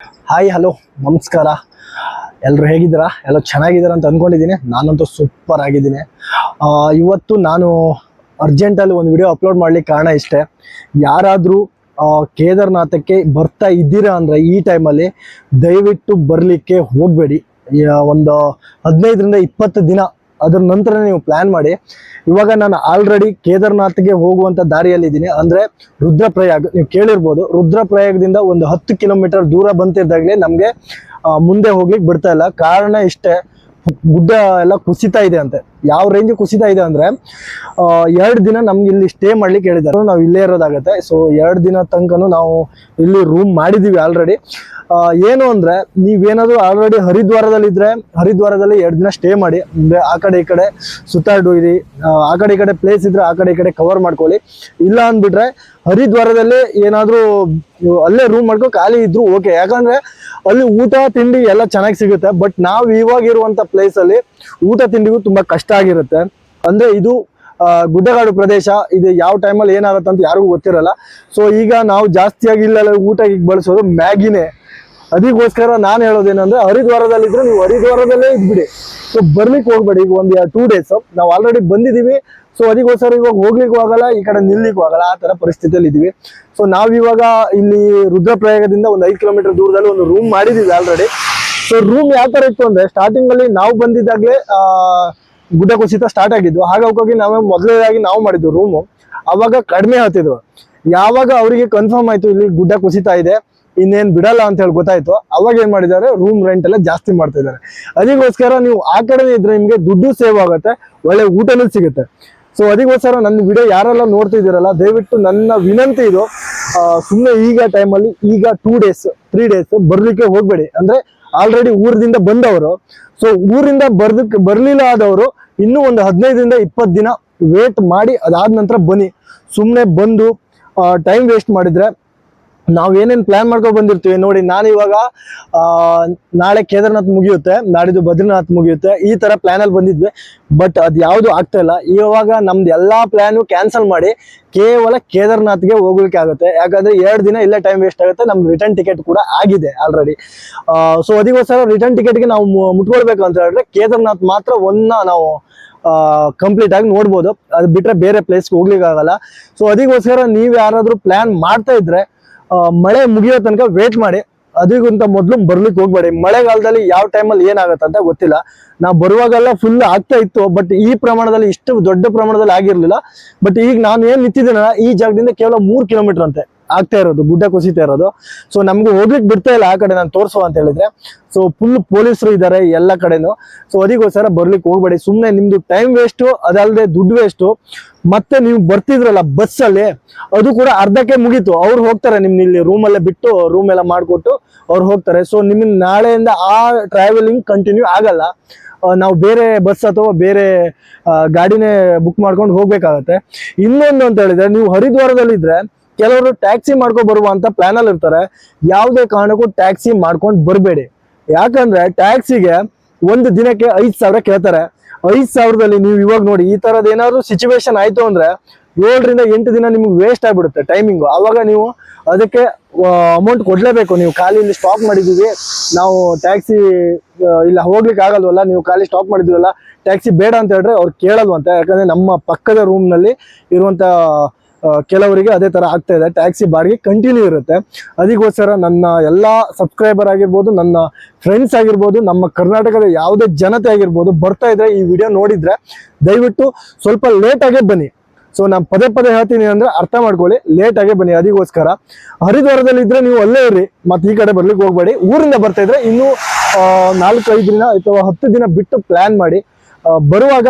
Hi hello ನಮಸ್ಕಾರ. ಎಲ್ಲರೂ ಹೇಗಿದ್ದೀರಾ? ಎಲ್ಲ ಚೆನ್ನಾಗಿದ್ದೀರಾ ಅಂತ ಅಂದ್ಕೊಂಡಿದ್ದೀನಿ ನಾನಂತೂ ಸೂಪರ್ ಆಗಿದ್ದೀನಿ. ಇವತ್ತು ನಾನು ಅರ್ಜೆಂಟಲ್ಲಿ ಒಂದು ವಿಡಿಯೋ ಅಪ್ಲೋಡ್ ಮಾಡ್ಲಿಕ್ಕೆ ಕಾರಣ ಇಷ್ಟೇ. ಯಾರಾದರೂ ಕೇದಾರ್ನಾಥಕ್ಕೆ ಬರ್ತಾ ಇದ್ದೀರಾ ಅಂದರೆ ಈ ಟೈಮಲ್ಲಿ ದಯವಿಟ್ಟು ಬರಲಿಕ್ಕೆ ಹೋಗಬೇಡಿ. ಒಂದು ಹದಿನೈದರಿಂದ ಇಪ್ಪತ್ತು ದಿನ ಅದ್ರ ನಂತರ ನೀವು ಪ್ಲಾನ್ ಮಾಡಿ. ಇವಾಗ ನಾನು ಆಲ್ರೆಡಿ ಕೇದಾರ್ನಾಥ್ಗೆ ಹೋಗುವಂಥ ದಾರಿಯಲ್ಲಿದ್ದೀನಿ. ಅಂದರೆ ರುದ್ರಪ್ರಯಾಗ್, ನೀವು ಕೇಳಿರ್ಬೋದು, ರುದ್ರಪ್ರಯಾಗದಿಂದ ಒಂದು ಹತ್ತು ಕಿಲೋಮೀಟರ್ ದೂರ ಬಂತಿದ್ದಾಗಲೇ ನಮಗೆ ಮುಂದೆ ಹೋಗ್ಲಿಕ್ಕೆ ಬಿಡ್ತಾ ಇಲ್ಲ. ಕಾರಣ ಇಷ್ಟೇ, ಗುಡ್ಡ ಎಲ್ಲ ಕುಸಿತಾ ಇದೆ ಅಂತೆ. ಯಾವ ರೇಂಜ್ ಕುಸಿತ ಇದೆ ಅಂದರೆ ಎರಡು ದಿನ ನಮ್ಗೆ ಇಲ್ಲಿ ಸ್ಟೇ ಮಾಡ್ಲಿಕ್ಕೆ ಹೇಳಿದ್ದಾರೆ. ನಾವು ಇಲ್ಲೇ ಇರೋದಾಗತ್ತೆ. ಸೊ ಎರಡು ದಿನ ತನಕನೂ ನಾವು ಇಲ್ಲಿ ರೂಮ್ ಮಾಡಿದ್ದೀವಿ ಆಲ್ರೆಡಿ ಏನು ಅಂದರೆ, ನೀವೇನಾದರೂ ಆಲ್ರೆಡಿ ಹರಿದ್ವಾರದಲ್ಲಿದ್ದರೆ ಹರಿದ್ವಾರದಲ್ಲಿ ಎರಡು ದಿನ ಸ್ಟೇ ಮಾಡಿ. ಆ ಕಡೆ ಈ ಕಡೆ ಸುತ್ತಾಡಿರಿ ಆ ಕಡೆ ಈ ಕಡೆ ಪ್ಲೇಸ್ ಇದ್ರೆ ಆ ಕಡೆ ಈ ಕಡೆ ಕವರ್ ಮಾಡ್ಕೊಳ್ಳಿ. ಇಲ್ಲ ಅಂದ್ಬಿಟ್ರೆ, ಹರಿದ್ವಾರದಲ್ಲಿ ಏನಾದರೂ, ಅಲ್ಲೇ ರೂಮ್ ಮಾಡ್ಕೊ ಖಾಲಿ ಇದ್ರು ಓಕೆ ಯಾಕಂದ್ರೆ, ಅಲ್ಲಿ ಊಟ, ತಿಂಡಿ ಎಲ್ಲ ಚೆನ್ನಾಗಿ ಸಿಗುತ್ತೆ. ಬಟ್ ನಾವು ಇವಾಗ ಇರುವಂತ ಪ್ಲೇಸ್ ಅಲ್ಲಿ ಊಟ, ತಿಂಡಿಗೂ ತುಂಬಾ ಕಷ್ಟ. ಆಗಿರುತ್ತೆ. ಅಂದ್ರೆ ಇದು ಗುಡ್ಡಗಾಡು ಪ್ರದೇಶ, ಇದು ಯಾವ ಟೈಮಲ್ಲಿ ಏನಾಗುತ್ತೆ ಅಂತ ಯಾರಿಗೂ ಗೊತ್ತಿರಲ್ಲ. ಸೊ ಈಗ ನಾವು ಜಾಸ್ತಿಯಾಗಿ ಊಟ ಈಗ ಬಳಸೋದು ಮ್ಯಾಗಿನೇ. ಅದಕ್ಕೋಸ್ಕರ ನಾನು ಹೇಳೋದೇನಂದ್ರೆ, ಹರಿದ್ವಾರದಲ್ಲಿದ್ರೆ ನೀವು ಹರಿದ್ವಾರದಲ್ಲೇ ಇದ್ಬಿಡಿ. ಸೊ ಬರ್ಲಿಕ್ಕೆ ಹೋಗ್ಬೇಡಿ, ಈಗ ಒಂದು ಟೂ ಡೇಸ್ ನಾವು ಆಲ್ರೆಡಿ ಬಂದಿದ್ದೀವಿ. ಸೊ ಅದಕ್ಕೋಸ್ಕರ ಇವಾಗ ಹೋಗ್ಲಿಕ್ಕೂ ಆಗಲ್ಲ, ಈ ಕಡೆ ನಿಲ್ಲಿಕ್ಕೂ ಆಗಲ್ಲ, ಆ ತರ ಪರಿಸ್ಥಿತಿಯಲ್ಲಿ ಇದೀವಿ ಸೊ ನಾವಿವಾಗ ಇಲ್ಲಿ ರುದ್ರಪ್ರಯಾಗದಿಂದ ಒಂದು ಐದು ಕಿಲೋಮೀಟರ್ ದೂರದಲ್ಲಿ ಒಂದು ರೂಮ್ ಮಾಡಿದೀವಿ ಆಲ್ರೆಡಿ ಸೊ ರೂಮ್ ಯಾವ ಥರ ಇತ್ತು ಅಂದ್ರೆ ಸ್ಟಾರ್ಟಿಂಗ್ ಅಲ್ಲಿ ನಾವು ಬಂದಿದ್ದಾಗಲೇ ಗುಡ್ಡ ಕುಸಿತ ಸ್ಟಾರ್ಟ್ ಆಗಿದ್ವು. ಹಾಗಾಗಿ ನಾವೇ ಮೊದಲನೇದಾಗಿ ನಾವು ಮಾಡಿದ್ವಿ ರೂಮು ಅವಾಗ ಕಡಿಮೆ ಹತ್ತಿದ್ವು. ಯಾವಾಗ ಅವರಿಗೆ ಕನ್ಫರ್ಮ್ ಆಯ್ತು ಇಲ್ಲಿ ಗುಡ್ಡ ಕುಸಿತಾ ಇದೆ, ಇನ್ನೇನ್ ಬಿಡಲ್ಲ ಅಂತ ಹೇಳಿ ಗೊತ್ತಾಯ್ತು. ಅವಾಗ ಏನ್ ಮಾಡಿದ್ದಾರೆ? ರೂಮ್ ರೆಂಟ್ ಎಲ್ಲ ಜಾಸ್ತಿ ಮಾಡ್ತಾ ಇದ್ದಾರೆ. ಅದಕ್ಕೋಸ್ಕರ ನೀವು ಆ ಕಡೆ ಇದ್ರೆ ನಿಮ್ಗೆ ದುಡ್ಡು ಸೇವ್ ಆಗುತ್ತೆ, ಒಳ್ಳೆ ಊಟನೂ ಸಿಗುತ್ತೆ. ಸೊ ಅದಕ್ಕೋಸ್ಕರ ನನ್ನ ವಿಡಿಯೋ ಯಾರೆಲ್ಲ ನೋಡ್ತಿದ್ದೀರಲ್ಲ ದಯವಿಟ್ಟು ನನ್ನ ವಿನಂತಿ ಇದು. ಸುಮ್ಮನೆ ಈಗ ಟೈಮಲ್ಲಿ ಈಗ ಟೂ ಡೇಸ್ ತ್ರೀ ಡೇಸ್ ಬರಲಿಕ್ಕೆ ಹೋಗಬೇಡಿ. ಅಂದ್ರೆ ಆಲ್ರೆಡಿ ಊರಿಂದ ಬಂದವರು. ಸೊ ಊರಿಂದ ಬರ್ದಕ್ ಬರ್ಲಿಲ್ಲ ಆದವರು ಇನ್ನೂ ಒಂದು ಹದಿನೈದರಿಂದ ಇಪ್ಪತ್ತು ದಿನ ವೇಟ್ ಮಾಡಿ ಅದಾದ ನಂತರ ಬನ್ನಿ. ಸುಮ್ಮನೆ ಬಂದು ಟೈಮ್ ವೇಸ್ಟ್ ಮಾಡಿದ್ರೆ ನಾವ್ ಏನೇನು ಪ್ಲಾನ್ ಮಾಡ್ಕೊಂಡು ಬಂದಿರ್ತೀವಿ ನೋಡಿ, ನಾನು ಇವಾಗ ನಾಳೆ ಕೇದಾರ್ನಾಥ್ ಮುಗಿಯುತ್ತೆ, ನಾಡಿದ್ದು ಬದ್ರಿನಾಥ್ ಮುಗಿಯುತ್ತೆ, ಈ ತರ ಪ್ಲಾನ್ ಅಲ್ಲಿ ಬಂದಿದ್ವಿ. ಬಟ್ ಅದು ಯಾವುದು ಆಗ್ತಾ ಇಲ್ಲ. ಇವಾಗ ನಮ್ದು ಎಲ್ಲಾ ಪ್ಲ್ಯಾನು ಕ್ಯಾನ್ಸಲ್ ಮಾಡಿ ಕೇವಲ ಕೇದಾರ್ನಾಥ್ಗೆ ಹೋಗ್ಲಿಕ್ಕೆ ಆಗುತ್ತೆ. ಯಾಕಂದ್ರೆ ಎರಡು ದಿನ ಇಲ್ಲೇ ಟೈಮ್ ವೇಸ್ಟ್ ಆಗುತ್ತೆ ನಮ್ಮ ರಿಟರ್ನ್ ಟಿಕೆಟ್ ಕೂಡ ಆಗಿದೆ ಆಲ್ರೆಡಿ ಸೊ ಅದಕ್ಕೋಸ್ಕರ ರಿಟರ್ನ್ ಟಿಕೆಟ್ಗೆ ನಾವು ಮುಟ್ಕೊಳ್ಬೇಕು ಅಂತ ಹೇಳಿದ್ರೆ ಕೇದಾರ್ನಾಥ್ ಮಾತ್ರ ಒಂದ ನಾವು ಕಂಪ್ಲೀಟ್ ಆಗಿ ನೋಡ್ಬೋದು. ಅದು ಬಿಟ್ರೆ ಬೇರೆ ಪ್ಲೇಸ್ಗೆ ಹೋಗ್ಲಿಕ್ಕೆ ಆಗಲ್ಲ ಸೊ ಅದಕ್ಕೋಸ್ಕರ ನೀವು ಯಾರಾದರೂ ಪ್ಲಾನ್ ಮಾಡ್ತಾ ಇದ್ರೆ ಮಳೆ ಮುಗಿಯೋ ತನಕ ವೇಟ್ ಮಾಡಿ. ಅದಕ್ಕಿಂತ ಮೊದಲು ಬರ್ಲಿಕ್ಕೆ ಹೋಗ್ಬೇಡಿ. ಮಳೆಗಾಲದಲ್ಲಿ ಯಾವ ಟೈಮಲ್ಲಿ ಏನಾಗುತ್ತೆ ಅಂತ ಗೊತ್ತಿಲ್ಲ. ನಾವು ಬರುವಾಗೆಲ್ಲ ಫುಲ್ ಆಗ್ತಾ ಇತ್ತು ಬಟ್ ಈ ಪ್ರಮಾಣದಲ್ಲಿ ಇಷ್ಟು ದೊಡ್ಡ ಪ್ರಮಾಣದಲ್ಲಿ ಆಗಿರ್ಲಿಲ್ಲ. ಬಟ್ ಈಗ ನಾನು ಏನ್ ನಿಂತಿದ್ದೀನಲ್ಲ, ಈ ಜಾಗದಿಂದ ಕೇವಲ ಮೂರ್ ಕಿಲೋಮೀಟರ್ ಅಂತೆ. ಆಗ್ತಾ ಇರೋದು, ಗುಡ್ಡ ಕುಸಿತಾ ಇರೋದು. ಸೊ ನಮ್ಗೆ ಹೋಗ್ಲಿಕ್ಕೆ ಬಿಡ್ತಾ ಇಲ್ಲ ಆ ಕಡೆ ನಾನು ತೋರಿಸುವ ಅಂತ ಹೇಳಿದ್ರೆ. ಸೊ ಫುಲ್ ಪೊಲೀಸರು ಇದ್ದಾರೆ ಎಲ್ಲ ಕಡೆನೂ. ಸೊ ಅದಕ್ಕೋಸ್ಕರ ಬರ್ಲಿಕ್ಕೆ ಹೋಗ್ಬೇಡಿ. ಸುಮ್ಮನೆ ನಿಮ್ದು ಟೈಮ್ ವೇಸ್ಟು ಅದಲ್ಲದೆ ದುಡ್ಡು ವೇಸ್ಟು ಮತ್ತೆ ನೀವು ಬರ್ತಿದ್ರಲ್ಲ ಬಸ್ಸಲ್ಲಿ, ಅದು ಕೂಡ ಅರ್ಧಕ್ಕೆ ಮುಗೀತು. ಅವ್ರು ಹೋಗ್ತಾರೆ ನಿಮ್ನ ಇಲ್ಲಿ ರೂಮಲ್ಲೇ ಬಿಟ್ಟು ರೂಮ್ ಎಲ್ಲ ಮಾಡಿಕೊಟ್ಟು ಅವ್ರು ಹೋಗ್ತಾರೆ. ಸೊ ನಿಮ್ಗೆ ನಾಳೆಯಿಂದ ಆ ಟ್ರಾವೆಲಿಂಗ್ ಕಂಟಿನ್ಯೂ ಆಗಲ್ಲ. ನಾವು ಬೇರೆ ಬಸ್ ಅಥವಾ ಬೇರೆ ಗಾಡಿನೇ ಬುಕ್ ಮಾಡ್ಕೊಂಡು ಹೋಗ್ಬೇಕಾಗತ್ತೆ. ಇನ್ನೊಂದು ಅಂತ ಹೇಳಿದ್ರೆ, ನೀವು ಹರಿದ್ವಾರದಲ್ಲಿದ್ರೆ ಕೆಲವರು ಟ್ಯಾಕ್ಸಿ ಮಾಡ್ಕೊಂಡು ಬರುವಂತ ಪ್ಲಾನ್ ಅಲ್ಲಿ ಇರ್ತಾರೆ. ಯಾವುದೇ ಕಾರಣಕ್ಕೂ ಟ್ಯಾಕ್ಸಿ ಮಾಡ್ಕೊಂಡು ಬರಬೇಡಿ. ಯಾಕಂದ್ರೆ ಟ್ಯಾಕ್ಸಿಗೆ ಒಂದು ದಿನಕ್ಕೆ ಐದು ಸಾವಿರ ಕೇಳ್ತಾರೆ. ಐದು ಸಾವಿರದಲ್ಲಿ ನೀವು ಇವಾಗ ನೋಡಿ ಈ ತರದ ಏನಾದ್ರು ಸಿಚುವೇಶನ್ ಆಯ್ತು ಅಂದ್ರೆ ಏಳರಿಂದ ಎಂಟು ದಿನ ನಿಮ್ಗೆ ವೇಸ್ಟ್ ಆಗ್ಬಿಡುತ್ತೆ ಟೈಮಿಂಗು ಅವಾಗ ನೀವು ಅದಕ್ಕೆ ಅಮೌಂಟ್ ಕೊಡ್ಲೇಬೇಕು. ನೀವು ಖಾಲಿ ಇಲ್ಲಿ ಸ್ಟಾಪ್ ಮಾಡಿದೀವಿ ನಾವು ಟ್ಯಾಕ್ಸಿ ಇಲ್ಲ ಹೋಗ್ಲಿಕ್ಕೆ ಆಗಲ್ವಲ್ಲ, ನೀವು ಖಾಲಿ ಸ್ಟಾಪ್ ಮಾಡಿದ್ವಲ್ಲ ಟ್ಯಾಕ್ಸಿ ಬೇಡ ಅಂತ ಹೇಳಿದ್ರೆ ಅವ್ರು ಕೇಳಲ್ವಂತೆ. ಯಾಕಂದ್ರೆ ನಮ್ಮ ಪಕ್ಕದ ರೂಮ್ನಲ್ಲಿ ಇರುವಂಥ ಕೆಲವರಿಗೆ ಅದೇ ತರ ಆಗ್ತಾ ಇದೆ. ಟ್ಯಾಕ್ಸಿ ಬಾಡಿಗೆ ಕಂಟಿನ್ಯೂ ಇರುತ್ತೆ. ಅದಕ್ಕೋಸ್ಕರ ನನ್ನ ಎಲ್ಲ ಸಬ್ಸ್ಕ್ರೈಬರ್ ಆಗಿರ್ಬೋದು, ನನ್ನ ಫ್ರೆಂಡ್ಸ್ ಆಗಿರ್ಬೋದು, ನಮ್ಮ ಕರ್ನಾಟಕದ ಯಾವುದೇ ಜನತೆ ಆಗಿರ್ಬೋದು, ಬರ್ತಾ ಇದ್ರೆ ಈ ವಿಡಿಯೋ ನೋಡಿದ್ರೆ ದಯವಿಟ್ಟು ಸ್ವಲ್ಪ ಲೇಟ್ ಆಗೇ ಬನ್ನಿ. ಸೊ ನಾನು ಪದೇ ಪದೇ ಹೇಳ್ತೀನಿ ಅಂದ್ರೆ ಅರ್ಥ ಮಾಡ್ಕೊಳ್ಳಿ ಲೇಟ್ ಆಗೇ ಬನ್ನಿ. ಅದಕ್ಕೋಸ್ಕರ ಹರಿದ್ವಾರದಲ್ಲಿ ಇದ್ರೆ ನೀವು ಅಲ್ಲೇ ಇರಿ ಮತ್ತೆ ಈ ಕಡೆ ಬರ್ಲಿಕ್ಕೆ ಹೋಗ್ಬೇಡಿ. ಊರಿಂದ ಬರ್ತಾ ಇದ್ರೆ ಇನ್ನೂ ನಾಲ್ಕೈದು ದಿನ ಅಥವಾ ಹತ್ತು ದಿನ ಬಿಟ್ಟು ಪ್ಲಾನ್ ಮಾಡಿ ಬರುವಾಗ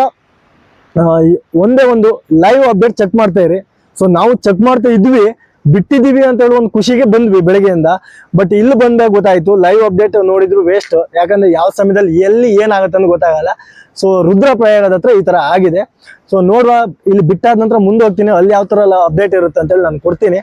ಒಂದೇ ಒಂದು ಲೈವ್ ಅಪ್ಡೇಟ್ ಚೆಕ್ ಮಾಡ್ತಾ ಇರಿ. ಸೊ ನಾವು ಚೆಕ್ ಮಾಡ್ತಾ ಇದ್ವಿ, ಬಿಟ್ಟಿದ್ದೀವಿ ಅಂತ ಹೇಳಿ ಒಂದು ಖುಷಿಗೆ ಬಂದ್ವಿ ಬೆಳಗ್ಗೆಯಿಂದ. ಬಟ್ ಇಲ್ಲಿ ಬಂದಾಗ ಗೊತ್ತಾಯ್ತು ಲೈವ್ ಅಪ್ಡೇಟ್ ನೋಡಿದ್ರು ವೇಸ್ಟ್ ಯಾಕಂದ್ರೆ ಯಾವ ಸಮಯದಲ್ಲಿ ಎಲ್ಲಿ ಏನಾಗುತ್ತೆ ಅಂತ ಗೊತ್ತಾಗಲ್ಲ. ಸೊ ರುದ್ರ ಪ್ರಯಾಣದ ಹತ್ರ ಈ ತರ ಆಗಿದೆ. ಸೊ ನೋಡುವ, ಇಲ್ಲಿ ಬಿಟ್ಟಾದ ನಂತರ ಮುಂದೆ ಹೋಗ್ತೀನಿ. ಅಲ್ಲಿ ಯಾವ ತರ ಅಪ್ಡೇಟ್ ಇರುತ್ತೆ ಅಂತ ಹೇಳಿ ನಾನು ಕೊಡ್ತೀನಿ.